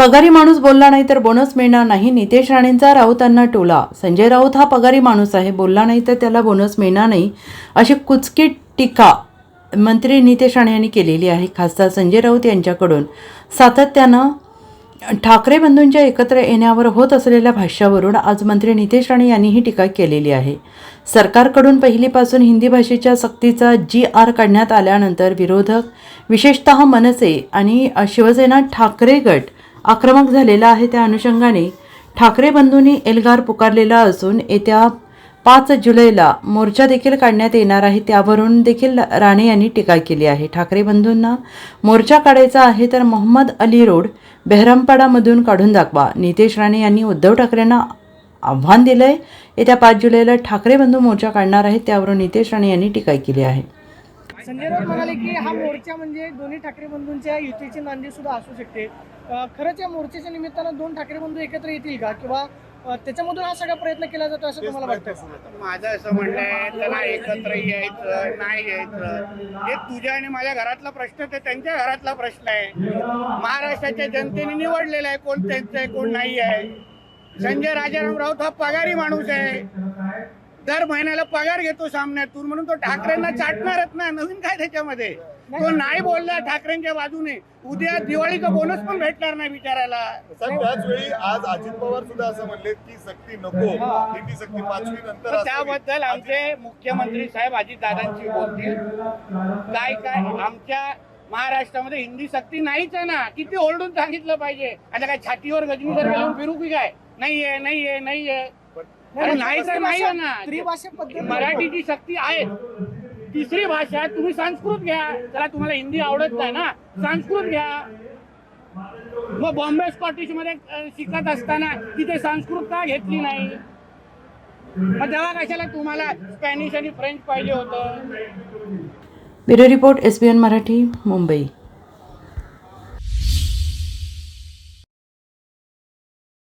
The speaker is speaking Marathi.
पगारी माणूस बोलला नाही तर बोनस मिळणार नाही. नितेश राणेंचा राऊतांना टोला. संजय राऊत हा पगारी माणूस आहे. बोलला नाही तर त्याला बोनस मिळणार नाही अशी कुचकी टीका मंत्री नितेश राणे यांनी केलेली आहे खासदार संजय राऊत यांच्याकडून. सातत्यानं ठाकरे बंधूंच्या एकत्र येण्यावर होत असलेल्या भाष्यावरून आज मंत्री नितेश राणे यांनी ही टीका केलेली आहे. सरकारकडून पहिलीपासून हिंदी भाषेच्या सक्तीचा जी आर काढण्यात आल्यानंतर विरोधक विशेषतः मनसे आणि शिवसेना ठाकरे गट आक्रमक झालेला आहे त्या अनुषंगाने. ठाकरे बंधूंनी एल्गार पुकारलेला असून येत्या पाच जुलैला मोर्चा देखील काढण्यात येणार आहे त्यावरून देखील राणे यांनी टीका केली आहे. ठाकरे बंधूंना मोर्चा काढायचा आहे तर मोहम्मद अली रोड बेहरमपाडामधून काढून दाखवा. नितेश राणे यांनी उद्धव ठाकरेंना आव्हान दिलंय. येत्या पाच जुलैला ठाकरे बंधू मोर्चा काढणार आहेत त्यावरून नितेश राणे यांनी टीका केली आहे. संजय राऊत म्हणाले की हा मोर्चा म्हणजे दोन्ही ठाकरे बंधूंच्या युतीची नांदी सुद्धा असू शकते. खरंच या मोर्चाच्या निमित्तानं दोन ठाकरे बंधू एकत्र येतील का? किंवा त्याच्यामधून हा सगळा प्रयत्न केला जातो असं तुम्हाला वाटतं? माझं असं म्हणणं आहे त्याला एकत्र यायचं नाही यायचं हे तुझ्या आणि माझ्या घरातला प्रश्न ते त्यांच्या घरातला प्रश्न आहे. महाराष्ट्राच्या जनतेने निवडलेला आहे कोण त्यांचं आहे कोण नाही आहे. संजय राजाराम राऊत हा पगारी माणूस आहे. दर महिन्याला पगार घेतो सामन्यातून म्हणून तो ठाकरेंना चाटणारच ना. नवीन काय त्याच्यामध्ये? तो नाही. बोलला ठाकरेंच्या बाजूने. उद्या दिवाळीचा बोनस पण भेटणार नाही बिचारायला साहेब त्याच वेळी आज अजित पवार सुद्धा असं म्हणले की सक्ती नको. हिंदी सक्ती पाचवी नंतर तर असावी. त्याबद्दल आमचे मुख्यमंत्री साहेब अजितदादांशी बोलतील. काय काय? आमच्या महाराष्ट्रामध्ये हिंदी सक्ती नाहीच आहे ना. किती ओरडून सांगितलं पाहिजे. आता काय छातीवर गजनी जर घालून फिरू की काय? नाहीये नाहीये नाहीये. अरे नाही तर नाही आहे ना त्रिभाषा पद्धती मराठीची सक्ती आहे. तिसरी भाषा तुम्ही संस्कृत घ्या. त्याला तुम्हाला हिंदी आवडत नाही ना? संस्कृत घ्या. मग बॉम्बे स्कॉटिशमध्ये अ, शिकत असताना तिथे संस्कृत का घेतली नाही? मग तेव्हा कशाला तुम्हाला स्पॅनिश आणि फ्रेंच पाहिजे होतं? Bureau report S B N Marathi Mumbai.